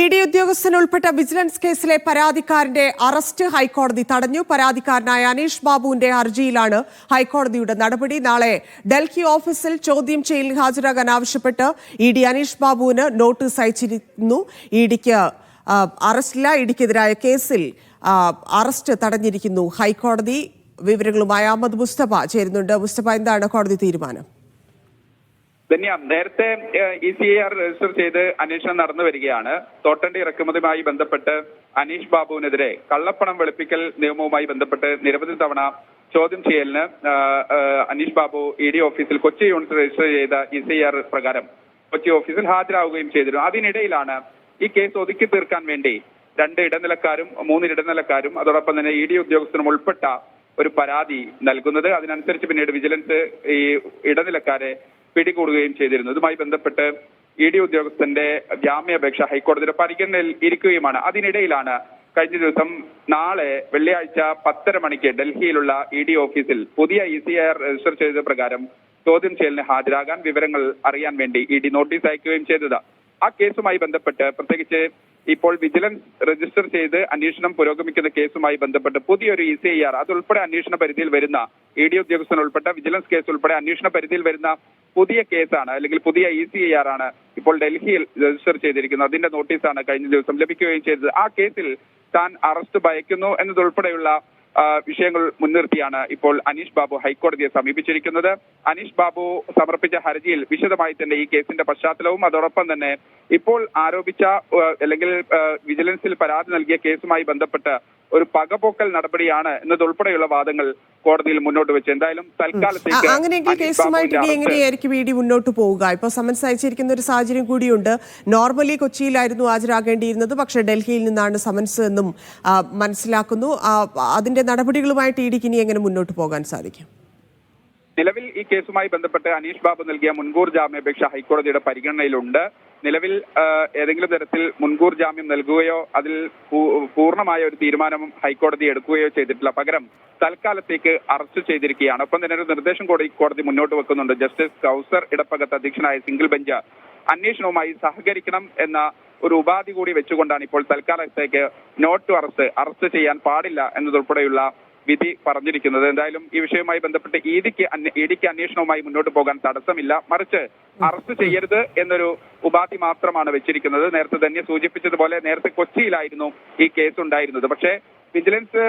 E D ഉദ്യോഗസ്ഥൻ ഉൾപ്പെട്ട vigilance കേസിലെ പരാതിക്കാരന്റെ അറസ്റ്റ് ഹൈക്കോടതി തടഞ്ഞു. പരാതിക്കാരനായ അനീഷ് ബാബുവിന്റെ ഹർജിയിലാണ് ഹൈക്കോടതിയുടെ നടപടി. നാളെ ഡൽഹി ഓഫീസിൽ ചോദ്യം ചെയ്യലിൽ ഹാജരാകാൻ ആവശ്യപ്പെട്ട് ഇ ഡി അനീഷ് ബാബുവിന് നോട്ടീസ് അയച്ചിരുന്നു. ഇ ഡിക്ക് അറസ്റ്റില്ല. ഇഡിക്കെതിരായ കേസിൽ അറസ്റ്റ് തടഞ്ഞിരിക്കുന്നു ഹൈക്കോടതി. വിവരങ്ങളുമായി അഹമ്മദ് മുസ്തഫ ചേരുന്നുണ്ട്. മുസ്തഫ എന്താണ് കോടതി തീരുമാനം? ധന്യ നേരത്തെ E C I R register ചെയ്ത് അന്വേഷണം നടന്നു വരികയാണ്. തോട്ടണ്ടി ഇറക്കുമതിയുമായി ബന്ധപ്പെട്ട് അനീഷ് ബാബുവിനെതിരെ കള്ളപ്പണം വെളുപ്പിക്കൽ നിയമവുമായി ബന്ധപ്പെട്ട് നിരവധി തവണ ചോദ്യം ചെയ്യലിന് അനീഷ് ബാബു ഇ ഡി ഓഫീസിൽ കൊച്ചി യൂണിറ്റ് രജിസ്റ്റർ ചെയ്ത ഇ സി ആർ പ്രകാരം കൊച്ചി ഓഫീസിൽ ഹാജരാവുകയും ചെയ്തിരുന്നു. അതിനിടയിലാണ് ഈ കേസ് ഒതുക്കി തീർക്കാൻ വേണ്ടി രണ്ട് ഇടനിലക്കാരും മൂന്ന് ഇടനിലക്കാരും അതോടൊപ്പം തന്നെ ഇ ഡി ഉദ്യോഗസ്ഥനും ഉൾപ്പെട്ട ഒരു പരാതി നൽകുന്നത്. അതിനനുസരിച്ച് പിന്നീട് വിജിലൻസ് ഈ ഇടനിലക്കാരെ പിടികൂടുകയും ചെയ്തിരുന്നു. ഇതുമായി ബന്ധപ്പെട്ട് ഇ ഡി ഉദ്യോഗസ്ഥന്റെ ജാമ്യാപേക്ഷ ഹൈക്കോടതിയുടെ പരിഗണനയിൽ ഇരിക്കുകയുമാണ്. അതിനിടയിലാണ് കഴിഞ്ഞ ദിവസം നാളെ വെള്ളിയാഴ്ച പത്തര മണിക്ക് ഡൽഹിയിലുള്ള ഇ ഡി ഓഫീസിൽ പുതിയ ഇ സി ആർ രജിസ്റ്റർ ചെയ്ത പ്രകാരം ചോദ്യം ചെയ്യലിന് ഹാജരാകാൻ വിവരങ്ങൾ അറിയാൻ വേണ്ടി ഇ ഡി നോട്ടീസ് അയക്കുകയും ചെയ്തത്. ആ കേസുമായി ബന്ധപ്പെട്ട് പ്രത്യേകിച്ച് ഇപ്പോൾ വിജിലൻസ് രജിസ്റ്റർ ചെയ്ത് അന്വേഷണം പുരോഗമിക്കുന്ന കേസുമായി ബന്ധപ്പെട്ട് പുതിയൊരു ഇ സി ഐ ആർ അതുൾപ്പെടെ അന്വേഷണ പരിധിയിൽ വരുന്ന ഇ ഡി ഉദ്യോഗസ്ഥൻ ഉൾപ്പെട്ട വിജിലൻസ് കേസ് ഉൾപ്പെടെ അന്വേഷണ പരിധിയിൽ വരുന്ന പുതിയ കേസാണ് അല്ലെങ്കിൽ പുതിയ ഇ സി ഐ ആർ ആണ് ഇപ്പോൾ ഡൽഹിയിൽ രജിസ്റ്റർ ചെയ്തിരിക്കുന്നത്. അതിന്റെ നോട്ടീസാണ് കഴിഞ്ഞ ദിവസം ലഭിക്കുകയും ചെയ്തത്. ആ കേസിൽ താൻ അറസ്റ്റ് ഭയക്കുന്നു എന്നതുൾപ്പെടെയുള്ള വിഷയങ്ങൾ മുൻനിർത്തിയാണ് ഇപ്പോൾ അനീഷ് ബാബു ഹൈക്കോടതിയെ സമീപിച്ചിരിക്കുന്നത്. അനീഷ് ബാബു സമർപ്പിച്ച ഹർജിയിൽ വിശദമായി തന്നെ ഈ കേസിന്റെ പശ്ചാത്തലവും അതോടൊപ്പം തന്നെ ഇപ്പോൾ ആരോപിച്ച അല്ലെങ്കിൽ വിജിലൻസിൽ പരാതി നൽകിയ കേസുമായി ബന്ധപ്പെട്ട് ഒരു പകപോക്കൽ നടപടിയാണ് എന്നതുൾപ്പെടെയുള്ള വാദങ്ങൾ കോടതിയിൽ മുന്നോട്ട് വെച്ച്. എന്തായാലും തൽക്കാലത്തേക്ക് അങ്ങനെയെങ്കിൽ കേസുമായിട്ട് എങ്ങനെയായിരിക്കും ഇ ഡി മുന്നോട്ട് പോവുക? ഇപ്പൊ സമൻസ് അയച്ചിരിക്കുന്ന ഒരു സാഹചര്യം കൂടിയുണ്ട്. നോർമലി കൊച്ചിയിലായിരുന്നു ഹാജരാകേണ്ടിയിരുന്നത്. പക്ഷേ ഡൽഹിയിൽ നിന്നാണ് സമൻസ് എന്നും മനസ്സിലാക്കുന്നു. അതിന്റെ നടപടികളുമായിട്ട് ഇ ഡിക്ക് ഇനി എങ്ങനെ മുന്നോട്ട് പോകാൻ സാധിക്കും? നിലവിൽ ഈ കേസുമായി ബന്ധപ്പെട്ട് അനീഷ് ബാബു നൽകിയ മുൻകൂർ ജാമ്യാപേക്ഷ ഹൈക്കോടതിയുടെ പരിഗണനയിലുണ്ട്. നിലവിൽ ഏതെങ്കിലും തരത്തിൽ മുൻകൂർ ജാമ്യം നൽകുകയോ അതിൽ പൂർണമായ ഒരു തീരുമാനം ഹൈക്കോടതി എടുക്കുകയോ ചെയ്തിട്ടില്ല. പകരം തൽക്കാലത്തേക്ക് അറസ്റ്റ് ചെയ്തിരിക്കുകയാണ്. ഒപ്പം തന്നെ ഒരു നിർദ്ദേശം കൂടി കോടതി മുന്നോട്ട് വെക്കുന്നുണ്ട്. ജസ്റ്റിസ് കൗസർ ഇടപ്പകത്ത് അധ്യക്ഷനായ സിംഗിൾ ബെഞ്ച് അന്വേഷണവുമായി സഹകരിക്കണം എന്ന ഒരു ഉപാധി കൂടി വെച്ചുകൊണ്ടാണ് ഇപ്പോൾ തൽക്കാലത്തേക്ക് നോട്ട് ടു അറസ്റ്റ് അറസ്റ്റ് ചെയ്യാൻ പാടില്ല എന്നതുൾപ്പെടെയുള്ള വിധി പറഞ്ഞിരിക്കുന്നത്. എന്തായാലും ഈ വിഷയവുമായി ബന്ധപ്പെട്ട് ഇഡിക്ക് ഇഡിക്ക് അന്വേഷണവുമായി മുന്നോട്ട് പോകാൻ തടസ്സമില്ല. മറിച്ച് അറസ്റ്റ് ചെയ്യരുത് എന്നൊരു ഉപാധി മാത്രമാണ് വെച്ചിരിക്കുന്നത്. നേരത്തെ തന്നെ സൂചിപ്പിച്ചതുപോലെ നേരത്തെ കൊച്ചിയിലായിരുന്നു ഈ കേസ് ഉണ്ടായിരുന്നത് പക്ഷേ വിജിലൻസ്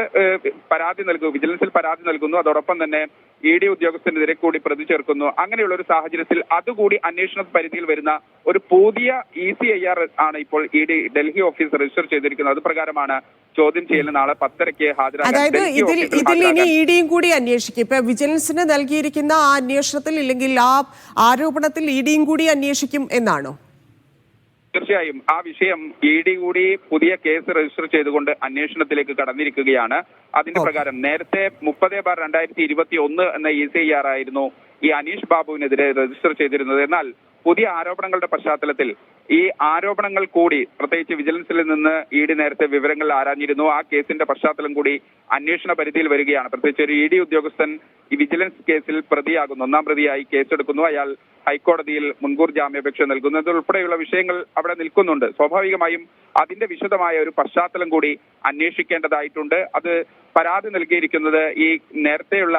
പരാതി നൽകുന്നു വിജിലൻസിൽ പരാതി നൽകുന്നു. അതോടൊപ്പം തന്നെ ഇ ഡി ഉദ്യോഗസ്ഥനെതിരെ കൂടി പ്രതി ചേർക്കുന്നു. അങ്ങനെയുള്ള ഒരു സാഹചര്യത്തിൽ അതുകൂടി അന്വേഷണ പരിധിയിൽ വരുന്ന ഒരു പുതിയ ഇ സി ഐ ആർ ആണ് ഇപ്പോൾ E D Delhi office register ചെയ്തിരിക്കുന്നത്. അത് പ്രകാരമാണ് ചോദ്യം ചെയ്യൽ നാളെ പത്തരയ്ക്ക് ഹാജരാകാൻ അതായത് ഡൽഹി ഇതിൽ ഓഫീസിൽ ഇതിൽ ഇനി ഇ ഡിയും കൂടി അന്വേഷിക്കും. ഇപ്പൊ വിജിലൻസിന് നൽകിയിരിക്കുന്ന ആ അന്വേഷണത്തിൽ ഇല്ലെങ്കിൽ ആ ആരോപണത്തിൽ ഇ ഡിയും കൂടി അന്വേഷിക്കും എന്നാണോ? തീർച്ചയായും ആ വിഷയം ഇ ഡി കൂടി പുതിയ കേസ് രജിസ്റ്റർ ചെയ്തുകൊണ്ട് അന്വേഷണത്തിലേക്ക് കടന്നിരിക്കുകയാണ്. അതിന്റെ പ്രകാരം നേരത്തെ മുപ്പത് ബാർ രണ്ടായിരത്തി ഇരുപത്തി ഒന്ന് എന്ന ഇ സി ആർ ആയിരുന്നു ഈ അനീഷ് ബാബുവിനെതിരെ രജിസ്റ്റർ ചെയ്തിരുന്നത്. എന്നാൽ പുതിയ ആരോപണങ്ങളുടെ പശ്ചാത്തലത്തിൽ ഈ ആരോപണങ്ങൾ കൂടി പ്രത്യേകിച്ച് വിജിലൻസിൽ നിന്ന് ഇ ഡി നേരത്തെ വിവരങ്ങൾ ആരാഞ്ഞിരുന്നു. ആ കേസിന്റെ പശ്ചാത്തലം കൂടി അന്വേഷണ പരിധിയിൽ വരികയാണ്. പ്രത്യേകിച്ച് ഒരു ഇ ഡി ഉദ്യോഗസ്ഥൻ ഈ വിജിലൻസ് കേസിൽ പ്രതിയാകുന്നു. ഒന്നാം പ്രതിയായി കേസെടുക്കുന്നു. അയാൾ ഹൈക്കോടതിയിൽ മുൻകൂർ ജാമ്യാപേക്ഷ നൽകുന്നത് ഉൾപ്പെടെയുള്ള വിഷയങ്ങൾ അവിടെ നിൽക്കുന്നുണ്ട്. സ്വാഭാവികമായും അതിന്റെ വിശദമായ ഒരു പശ്ചാത്തലം കൂടി അന്വേഷിക്കേണ്ടതായിട്ടുണ്ട്. അത് പരാതി നൽകിയിരിക്കുന്നത് ഈ നേരത്തെയുള്ള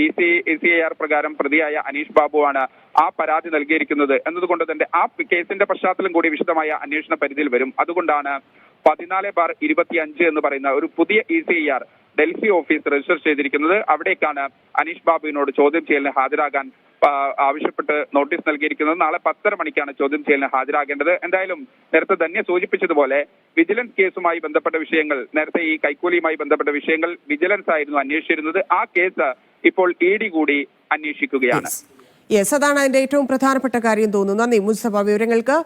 E C E C I R പ്രകാരം പ്രതിയായ അനീഷ് ബാബുവാണ് ആ പരാതി നൽകിയിരിക്കുന്നത്. എന്നതുകൊണ്ട് തന്നെ ആ കേസിന്റെ പശ്ചാത്തലം കൂടി വിശദമായ അന്വേഷണ പരിധിയിൽ വരും. അതുകൊണ്ടാണ് പതിനാല് ബാർ ഇരുപത്തി അഞ്ച് എന്ന് പറയുന്ന ഒരു പുതിയ E C I R Delhi office register ചെയ്തിരിക്കുന്നത്. അവിടേക്കാണ് അനീഷ് ബാബുവിനോട് ചോദ്യം ചെയ്യലിന് ഹാജരാകാൻ ആവശ്യപ്പെട്ട് നോട്ടീസ് നൽകിയിരിക്കുന്നത് നാളെ പത്തര മണിക്കാണ് ചോദ്യം ചെയ്യലിന് ഹാജരാകേണ്ടത്. എന്തായാലും നേരത്തെ തന്നെ സൂചിപ്പിച്ചതുപോലെ വിജിലൻസ് കേസുമായി ബന്ധപ്പെട്ട വിഷയങ്ങൾ നേരത്തെ ഈ കൈക്കൂലിയുമായി ബന്ധപ്പെട്ട വിഷയങ്ങൾ വിജിലൻസ് ആയിരുന്നു അന്വേഷിച്ചിരുന്നത്. ആ കേസ് ഇപ്പോൾ ഇ ഡി കൂടി അന്വേഷിക്കുകയാണ്. യെസ് അതാണ് അതിന്റെ ഏറ്റവും പ്രധാനപ്പെട്ട കാര്യം തോന്നുന്നു. നന്ദി. മുസ്തഫ വിവരങ്ങൾക്ക്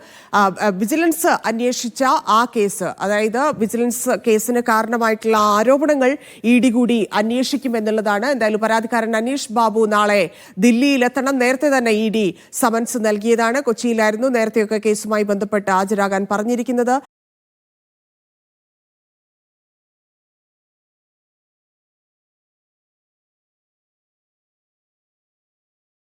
വിജിലൻസ് അന്വേഷിച്ച ആ കേസ് അതായത് വിജിലൻസ് കേസിന് കാരണമായിട്ടുള്ള ആരോപണങ്ങൾ ഇ ഡി കൂടി അന്വേഷിക്കുമെന്നുള്ളതാണ് എന്തായാലും പരാതിക്കാരൻ അനീഷ് ബാബു നാളെ ദില്ലിയിലെത്തണം. നേരത്തെ തന്നെ ഇ ഡി സമൻസ് നൽകിയതാണ്. കൊച്ചിയിലായിരുന്നു നേരത്തെയൊക്കെ കേസുമായി ബന്ധപ്പെട്ട് ഹാജരാകാൻ പറഞ്ഞിരിക്കുന്നത്.